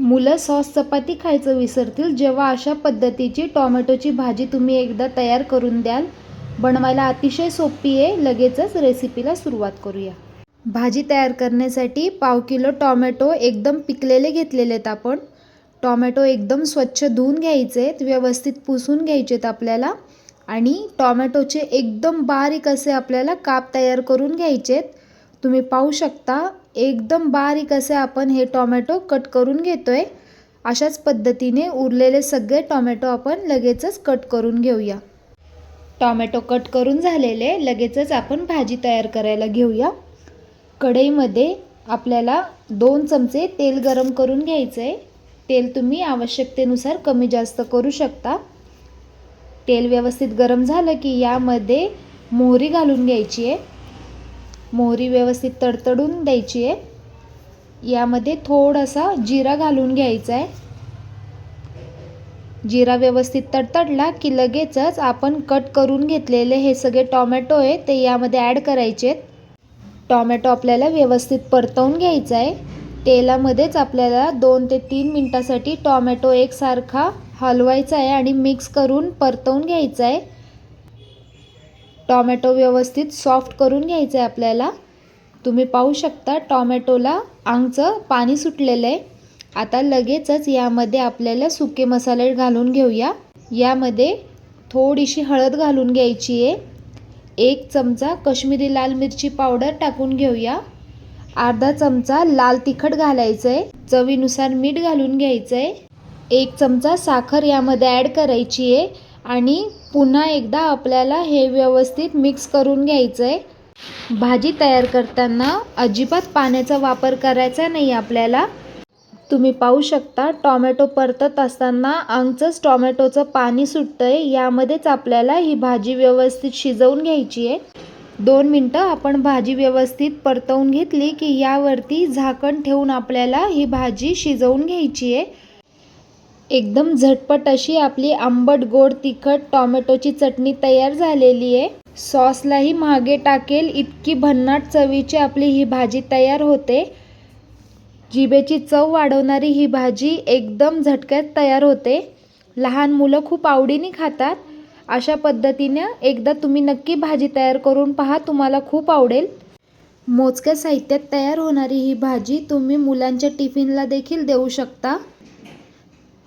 मुलं सॉस चपाती खायचं विसरतील जेव्हा अशा पद्धतीची टॉमॅटोची भाजी तुम्ही एकदा तयार करून द्याल. बनवायला अतिशय सोपी आहे. लगेचच रेसिपीला सुरुवात करूया. भाजी तयार करण्यासाठी पाव किलो टॉमॅटो एकदम पिकलेले घेतलेले आहेत आपण. टॉमॅटो एकदम स्वच्छ धुवून घ्यायचे आहेत व्यवस्थित पुसून घ्यायचे आहेत आपल्याला. आणि टॉमॅटोचे एकदम बारीक असे आपल्याला काप तयार करून घ्यायचे आहेत तुम्ही पाहू शकता एकदम बारीक असे आपण हे टॉमॅटो कट करून घेतो आहे अशाच पद्धतीने उरलेले सगळे टॉमॅटो आपण लगेचच कट करून घेऊया. टॉमॅटो कट करून झालेले लगेचच आपण भाजी तयार करायला घेऊया. कढईमध्ये आपल्याला दोन चमचे तेल गरम करून घ्यायचं आहे तेल तुम्ही आवश्यकतेनुसार कमी जास्त करू शकता. तेल व्यवस्थित गरम झालं की यामध्ये मोहरी घालून घ्यायची आहे. मोहरी व्यवस्थित तडतडून द्यायची आहे. यामध्ये थोडासा जिरा घालून घ्यायचा आहे. जिरा व्यवस्थित तडतडला की लगेचच आपण कट करून घेतलेले हे सगळे टॉमॅटो आहे ते यामध्ये ॲड करायचे आहेत. टॉमॅटो आपल्याला व्यवस्थित परतवून घ्यायचा आहे. तेलामध्येच आपल्याला दोन ते तीन मिनटासाठी टॉमॅटो एकसारखा हलवायचा आहे आणि मिक्स करून परतवून घ्यायचा आहे. टॉमॅटो व्यवस्थित सॉफ्ट करून घ्यायचं आहे आपल्याला. तुम्ही पाहू शकता टॉमॅटोला आंगचं पाणी सुटलेलं आहे. आता लगेचच यामध्ये आपल्याला सुके मसाले घालून घेऊया. यामध्ये थोडीशी हळद घालून घ्यायची आहे. एक चमचा कश्मीरी लाल मिरची पावडर टाकून घेऊया. अर्धा चमचा लाल तिखट घालायचं आहे चवीनुसार मीठ घालून घ्यायचं आहे एक चमचा साखर यामध्ये ॲड करायची आहे आणि पुन्हा एकदा आपल्याला हे व्यवस्थित मिक्स करून घ्यायचं आहे भाजी तयार करताना अजिबात पाण्याचा वापर करायचा नाही आपल्याला. तुम्ही पाहू शकता टॉमॅटो परतत असताना अंगचंच टॉमॅटोचं पाणी सुटतं आहे यामध्येच आपल्याला ही भाजी व्यवस्थित शिजवून घ्यायची आहे. दोन मिनटं आपण भाजी व्यवस्थित परतवून घेतली की यावरती झाकण ठेवून आपल्याला ही भाजी शिजवून घ्यायची आहे. एकदम झटपट अशी आपली आंबट गोड तिखट टॉमॅटोची चटणी तयार झालेली आहे. सॉसलाही मागे टाकेल. इतकी भन्नाट चवीची आपली ही भाजी तयार होते. जिभेची चव वाढवणारी ही भाजी एकदम झटक्यात तयार होते. लहान मुलं खूप आवडीने खातात. अशा पद्धतीने एकदा तुम्ही नक्की भाजी तयार करून पहा तुम्हाला खूप आवडेल. मोजक्या साहित्यात तयार होणारी ही भाजी तुम्ही मुलांच्या टिफिनला देखील देऊ शकता.